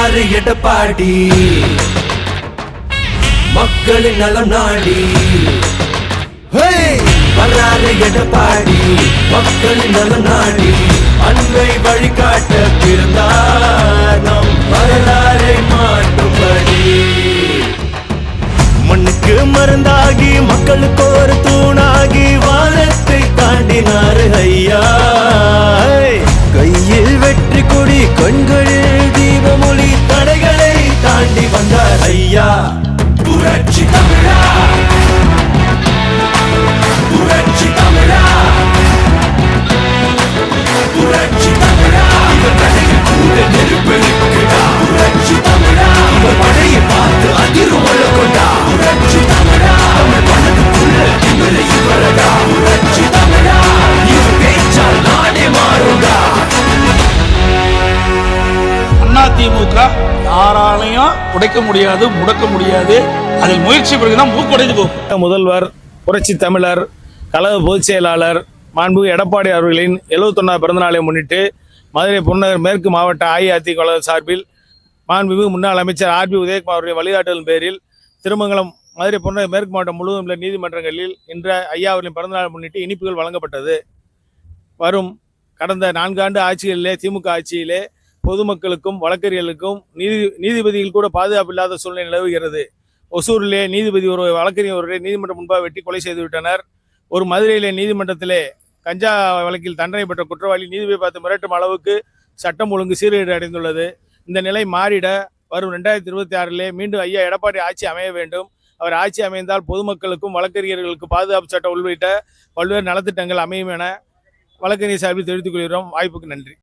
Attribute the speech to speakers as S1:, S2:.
S1: வர்றாரு எடப்பாடி? மக்களின் நலம் நாடி! வர்றாரு எடப்பாடி மக்களின் நலம் நாடி. அன்பை வழிகாட்ட பிறந்தார் நம் வரலாறை மாற்றும்படி. மண்ணுக்கு மருந்தாகி மக்களுக்கு
S2: அதிமுக யாராலையும் உடைக்க முடியாது முடக்க முடியாது. அதில் முயற்சி பிறகுதான் மூக்குடைந்து போகும்.
S3: முதல்வர் புரட்சி தமிழர் கழக பொதுச் செயலாளர் மாண்பு எடப்பாடி அவர்களின் எழுபத்தொன்னாவது பிறந்தநாளை முன்னிட்டு மதுரை புறநகர் மேற்கு மாவட்ட அஇஅதிமுக சார்பில் மாண்புமிகு முன்னாள் அமைச்சர் ஆர்பி உதயகுமார் அவருடைய வழிகாட்டுதல் பேரில் திருமங்கலம் மதுரை புறநகர் மேற்கு மாவட்டம் முழுவதும் உள்ள நீதிமன்றங்களில் இன்று ஐயா அவர்களின் பிறந்தநாள் முன்னிட்டு இனிப்புகள் வழங்கப்பட்டது. வரும் கடந்த நான்காண்டு ஆட்சிகளிலே திமுக ஆட்சியிலே பொதுமக்களுக்கும் வழக்கறிஞர்களுக்கும் நீதி நீதிபதிகள் கூட பாதுகாப்பு இல்லாத சூழ்நிலை நிலவுகிறது. ஒசூரிலே நீதிபதி ஒரு வழக்கறிஞர் ஒருவரை நீதிமன்றம் முன்பாக வெட்டி கொலை செய்துவிட்டனர் ஒரு மதுரையிலே நீதிமன்றத்திலே கஞ்சா வழக்கில் தண்டனை பெற்ற குற்றவாளி நீதிபதி பார்த்து மிரட்டும் அளவுக்கு சட்டம் ஒழுங்கு சீர்கேடு அடைந்துள்ளது. இந்த நிலை மாறிட வரும் ரெண்டாயிரத்தி இருபத்தி ஆறிலே மீண்டும் ஐயா எடப்பாடி ஆட்சி அமைய வேண்டும். அவர் ஆட்சி அமைந்தால் பொதுமக்களுக்கும் வழக்கறிஞர்களுக்கு பாதுகாப்பு சட்டம் உள்ளிட்ட பல்வேறு நலத்திட்டங்கள் அமையும் என வழக்கறிஞர் சார்பில் தெரிவித்துக் கொள்கிறோம். வாய்ப்புக்கு நன்றி.